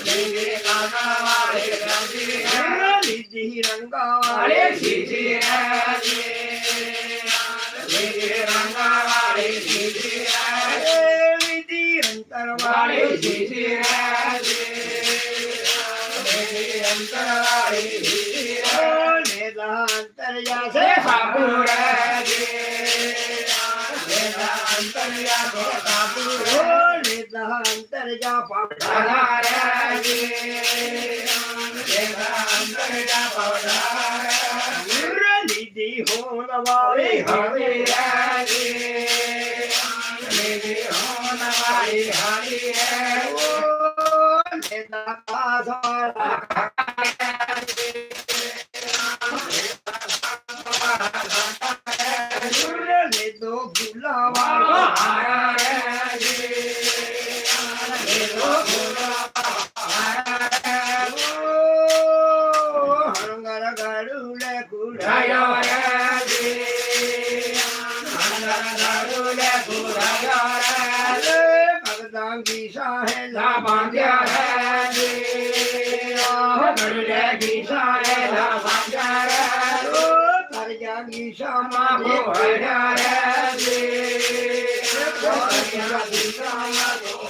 निधि रंगा वाले निधि रंगा वाले निधि निधि अंतर वाले निधि अंतर वाले निधि अंतर या से फागुरा तर्जा पवधाराजी राम तर्जा पवधारा निधि हो नवारी हरि राजी निधि हो नवारी हरि ओ निदा पाधारा Hare Hare Hare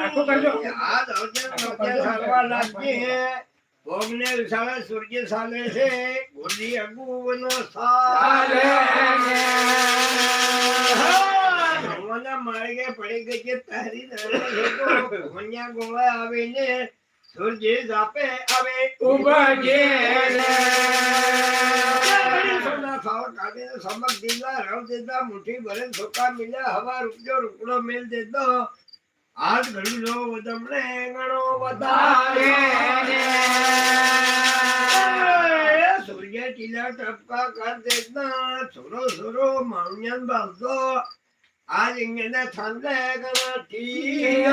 આખું કરજો. આ ભોગને સાલે સૂર્ય સામે છે. ગોડી અગુવનો સાલે ભગવાનના માર્ગે પડી ગઈ કે તારી હેતો ગોળા આવીને સૂર્ય જાપે આવે. ખાવ સમક દીધા રવ દેતા મુઠી ભરે ધોકા મિલ્યા હવા રૂપજો રૂપડો મેલ દેતો હાથ ઘડું લો વદમણે ગણો વધારે સૂર્ય ટીલા ટપકા કર દેતા છોરો છોરો માઉન્યન બાંધો આજ ઇંગને ઠંડે ગણાથી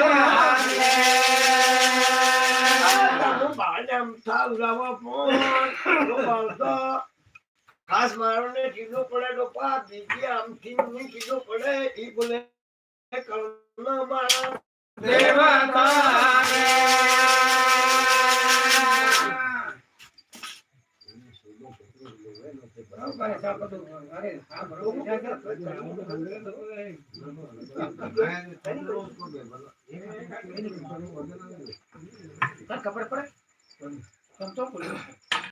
બાજમ થા ઉલાવા ફોન બાંધો ખાસ મારોને કીધું પડે તો પા બીજી આમથી ની કીધું પડે ઈ બોલે કરુણા મારા ખબર પડે બોલ્યો